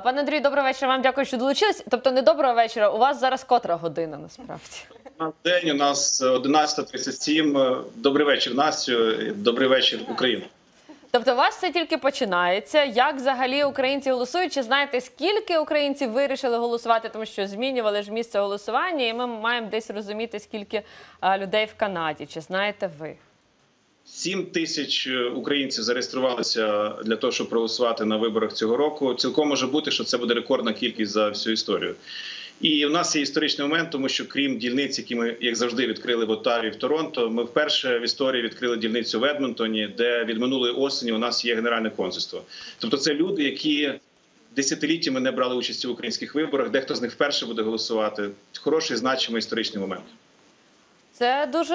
Пане Андрію, добрий вечір. Вам дякую, що долучились. Тобто, не доброго вечора. У вас зараз котра година насправді. На день у нас 11.37. Добрий вечір, Настю. Добрий вечір, Україна. Тобто, у вас все тільки починається. Як взагалі українці голосують? Чи знаєте, скільки українців вирішили голосувати, тому що змінювали ж місце голосування, і ми маємо десь розуміти, скільки людей в Канаді. Чи знаєте ви? 7 тисяч українців зареєструвалися для того, щоб проголосувати на виборах цього року. Цілком може бути, що це буде рекордна кількість за всю історію. І у нас є історичний момент, тому що крім дільниць, які ми як завжди відкрили в Оттаві в Торонто, ми вперше в історії відкрили дільницю в Едмонтоні, де від минулої осені у нас є генеральне консульство. Тобто, це люди, які десятиліттями не брали участі в українських виборах. Дехто з них вперше буде голосувати. Хороший значимий історичний момент. Це дуже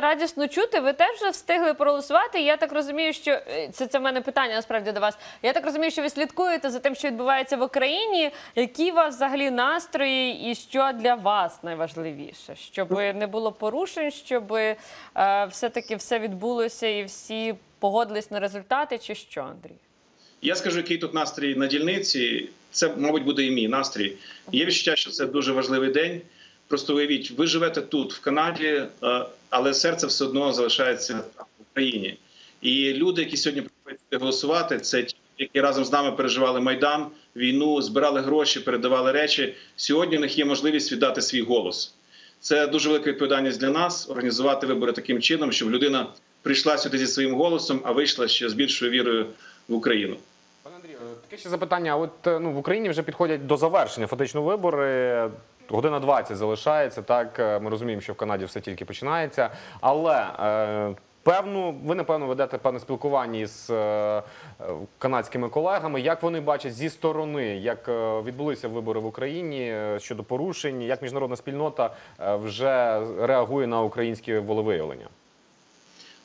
радісно чути. Ви теж вже встигли проголосувати. Я так розумію, що е, це, це в мене питання насправді до вас. Я так розумію, що ви слідкуєте за тим, що відбувається в Україні. Які у вас взагалі настрої, і що для вас найважливіше? Щоб не було порушень, щоб е, все-таки все відбулося і всі погодились на результати, чи що, Андрій? Я скажу, який тут настрій на дільниці. Це, мабуть, буде і мій настрій. Є відчуття, що це дуже важливий день. Просто уявіть, ви живете тут, в Канаді, е, але серце все одно залишається в Україні. І люди, які сьогодні приходять голосувати, це ті, які разом з нами переживали майдан, війну, збирали гроші, передавали речі. Сьогодні у них є можливість віддати свій голос. Це дуже велика відповідальність для нас організувати вибори таким чином, щоб людина прийшла сюди зі своїм голосом, а вийшла ще з більшою вірою в Україну. Пане Андрію, таке ще запитання. От е, ну в Україні вже підходять до завершення фактично вибори. Година 20 залишається. Так Е, ми розуміємо, що в Канаді все тільки починається. Але е, певну, ви напевно ведете певне спілкування із е, канадськими колегами. Як вони бачать зі сторони, як відбулися вибори в Україні щодо порушень, як міжнародна спільнота вже реагує на українське волевиявлення?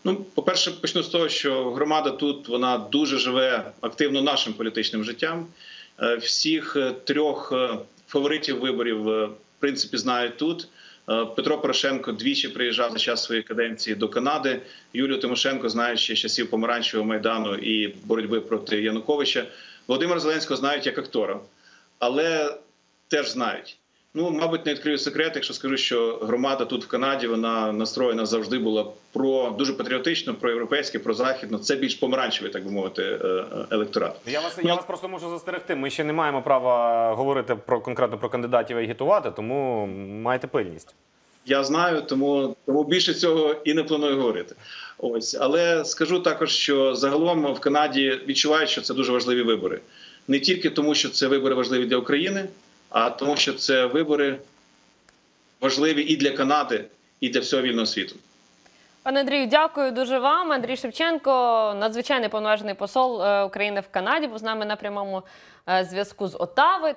Ну, по-перше, почну з того, що громада тут вона дуже живе активно нашим політичним життям. Всіх трьох фаворитів виборів е, в принципі знають тут. Е, Петро Порошенко двічі приїжджав за час своєї каденції до Канади. Юлію Тимошенко знає ще з часів помаранчевого майдану і боротьби проти Януковича. Володимира Зеленського знають як актора, але теж знають. Ну, мабуть, не відкрию секрет, якщо скажу, що громада тут в Канаді вона настроєна завжди була про дуже патріотично, про європейське, про західно. Це більш помаранчевий, так би мовити, е, е, електорат. Я вас Ну, я вас просто можу застерегти. Ми ще не маємо права говорити про конкретно про кандидатів і агітувати, тому майте пильність. Я знаю, тому тому більше цього і не планую говорити. Ось, але скажу також, що загалом в Канаді відчувають, що це дуже важливі вибори, не тільки тому, що це вибори важливі для України, а тому, що це вибори важливі і для Канади, і для всього вільного світу. Пане Андрію, дякую дуже вам. Андрій Шевченко, надзвичайний повноважений посол е, України в Канаді, був з нами на прямому е, зв'язку з Отави.